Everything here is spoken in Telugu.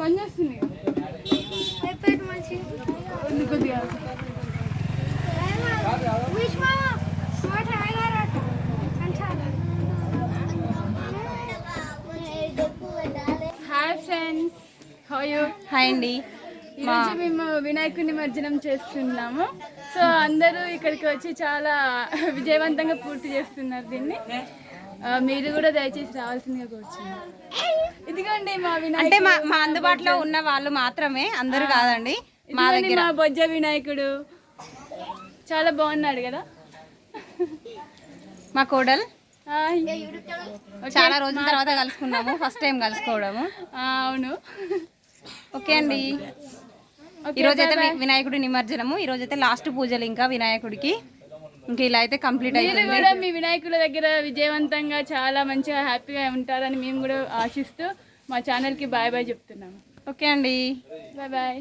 బంద్ చేస్తుంది అండి. మేము నిమజ్జనం చేస్తున్నాము. సో అందరూ ఇక్కడికి వచ్చి చాలా విజయవంతంగా పూర్తి చేస్తున్నారు దీన్ని. మీరు కూడా దయచేసి రావాల్సిందిగా కూర్చున్నారు ఇదిగోండి మా అంటే మా మా అందుబాటులో ఉన్న వాళ్ళు మాత్రమే అందరూ కాదండి మా ఇదిగోండి దగ్గర. మా బొజ్జ వినాయకుడు. చాలా బాగున్నాడు కదా? మా కోడల్? హాయ్. చాలా రోజుల తర్వాత కలుసుకున్నాము ఫస్ట్ టైం కలుసుకోవడము. ఆ, అవును. ఓకే అండి. ఈ రోజు అయితే వినాయకుడి నిమజ్జనము ఈ రోజు అయితే లాస్ట్ పూజలు ఇంకా వినాయకుడికి. ఇంకా ఇలా అయితే కంప్లీట్ మీరు అయిపోయింది. కూడా మీ వినాయకుల దగ్గర విజయవంతంగా చాలా మంచిగా హ్యాపీగా ఉంటారని మేము కూడా ఆశిస్తూ మా ఛానల్కి బాయ్ బాయ్ చెప్తున్నాము. ఓకే అండి. Bye bye